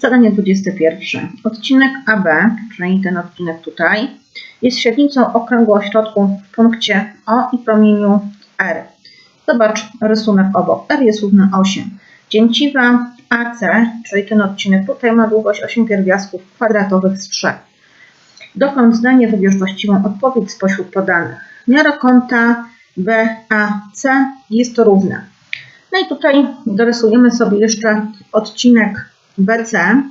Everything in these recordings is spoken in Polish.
Zadanie 21. Odcinek AB, czyli ten odcinek tutaj, jest średnicą okręgu o środku w punkcie O i promieniu R. Zobacz rysunek obok. R jest równy 8. Cięciwa AC, czyli ten odcinek tutaj ma długość 8 pierwiastków kwadratowych z 3. Dokąd zdanie wybierz właściwą odpowiedź spośród podanych. Miara kąta BAC jest to równe. No i tutaj dorysujemy sobie jeszcze odcinek BC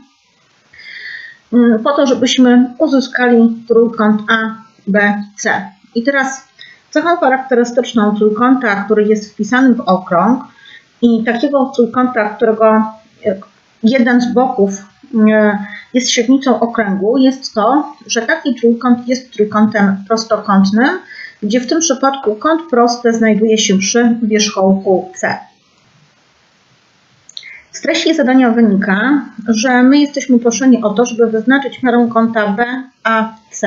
mm, po to, żebyśmy uzyskali trójkąt ABC. I teraz cechą charakterystyczną trójkąta, który jest wpisany w okrąg i takiego trójkąta, którego e, jeden z boków e, jest średnicą okręgu, jest to, że taki trójkąt jest trójkątem prostokątnym, gdzie w tym przypadku kąt prosty znajduje się przy wierzchołku C. Z treści zadania wynika, że my jesteśmy proszeni o to, żeby wyznaczyć miarę kąta BAC,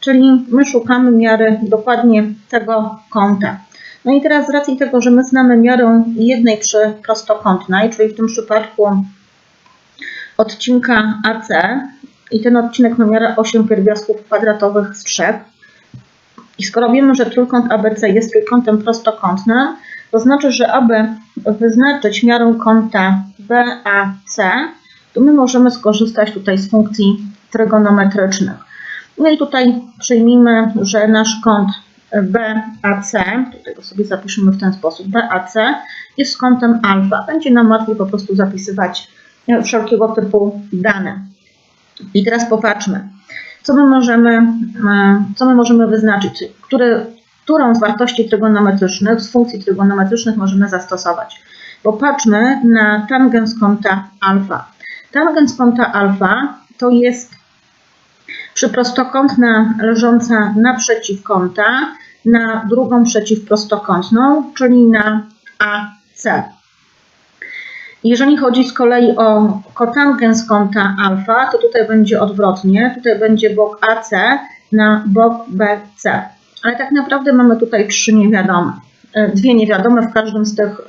czyli my szukamy miary dokładnie tego kąta. No i teraz z racji tego, że my znamy miarę jednej przy prostokątnej, czyli w tym przypadku odcinka AC i ten odcinek ma miarę 8 pierwiastków kwadratowych z 3. I skoro wiemy, że trójkąt ABC jest trójkątem prostokątnym, to znaczy, że aby wyznaczyć miarę kąta BAC, to my możemy skorzystać tutaj z funkcji trygonometrycznych. No i tutaj przyjmijmy, że nasz kąt BAC, tutaj go sobie zapiszemy w ten sposób, BAC jest kątem alfa. Będzie nam łatwiej po prostu zapisywać wszelkiego typu dane. I teraz popatrzmy, co my możemy, co my możemy wyznaczyć, które, którą z wartości trygonometrycznych, z funkcji trygonometrycznych możemy zastosować. Popatrzmy na tangens kąta alfa. Tangens kąta alfa to jest przyprostokątna leżąca naprzeciw kąta na drugą przeciwprostokątną, czyli na AC. Jeżeli chodzi z kolei o kotangens kąta alfa, to tutaj będzie odwrotnie. Tutaj będzie bok AC na bok BC. Ale tak naprawdę mamy tutaj trzy niewiadome. Dwie niewiadome w każdym z tych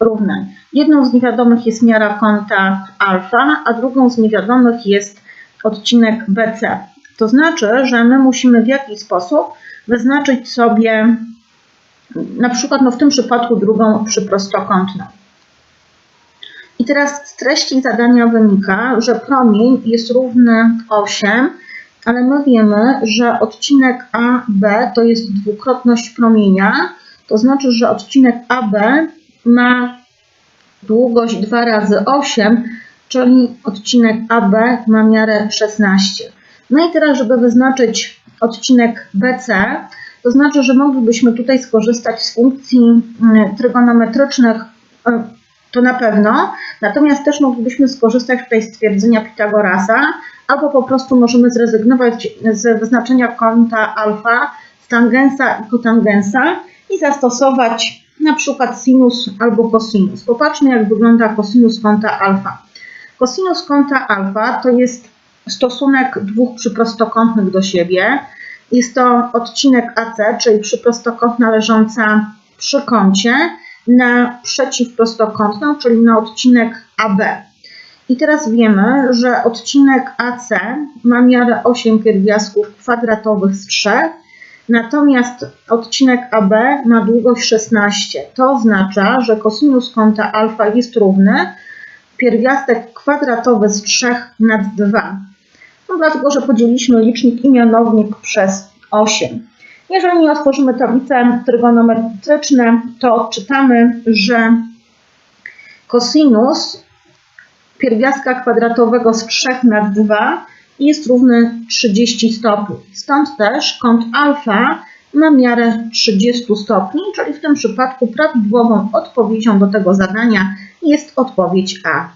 równań. Jedną z niewiadomych jest miara kąta alfa, a drugą z niewiadomych jest odcinek BC. To znaczy, że my musimy w jakiś sposób wyznaczyć sobie na przykład no w tym przypadku drugą przyprostokątną. I teraz z treści zadania wynika, że promień jest równy 8, ale my wiemy, że odcinek AB to jest dwukrotność promienia, to znaczy, że odcinek AB ma długość 2 razy 8, czyli odcinek AB ma miarę 16. No i teraz, żeby wyznaczyć odcinek BC, to znaczy, że moglibyśmy tutaj skorzystać z funkcji trygonometrycznych, to na pewno, natomiast też moglibyśmy skorzystać tutaj z twierdzenia Pitagorasa, albo po prostu możemy zrezygnować z wyznaczenia kąta alfa, z tangensa i kotangensa i zastosować na przykład sinus albo cosinus. Popatrzmy, jak wygląda cosinus kąta alfa. Cosinus kąta alfa to jest stosunek dwóch przyprostokątnych do siebie. Jest to odcinek AC, czyli przyprostokątna leżąca przy kącie, na przeciwprostokątną, czyli na odcinek AB. I teraz wiemy, że odcinek AC ma miarę 8 pierwiastków kwadratowych z 3, natomiast odcinek AB ma długość 16. To oznacza, że kosinus kąta alfa jest równy pierwiastek kwadratowy z 3 nad 2. No dlatego, że podzieliliśmy licznik i mianownik przez 8. Jeżeli otworzymy tablice trygonometryczne, to odczytamy, że kosinus pierwiastka kwadratowego z 3 nad 2 jest równy 30 stopni. Stąd też kąt alfa ma miarę 30 stopni, czyli w tym przypadku prawidłową odpowiedzią do tego zadania jest odpowiedź A.